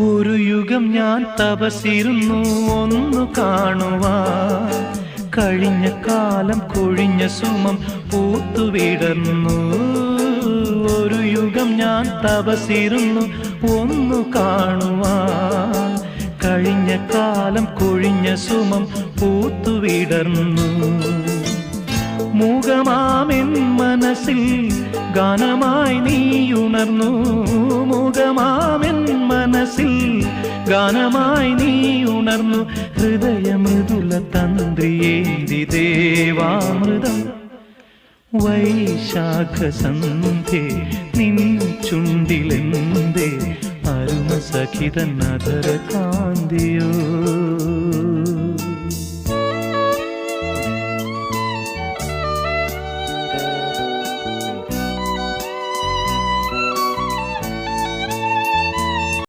ഒരു യുഗം ഞാൻ തപസിരുന്നു ഒന്നു കാണുവാൻ കഴിഞ്ഞ കാലം കൊഴിഞ്ഞ സുമം പൂത്തുവിടുന്നു. ഒരു യുഗം ഞാൻ തപസിരുന്നു ഒന്നു കാണുവാൻ കഴിഞ്ഞ കാലം കൊഴിഞ്ഞ സുമം പൂത്തുവിടുന്നു മുഖമാമെൻ മനസ്സിൽ ഗാനമായി നീ ഉണർന്നു മുഖമാമെൻ മനസ്സിൽ ഗാനമായി നീ ഉണർന്നു ഹൃദയമൃദുല തന്ത്രിയേന്തി ദേവാമൃതം. വൈശാഖ സന്ധ്യേ നിൻ ചുണ്ടിലെന്തേ അരുമ കാന്തിയോ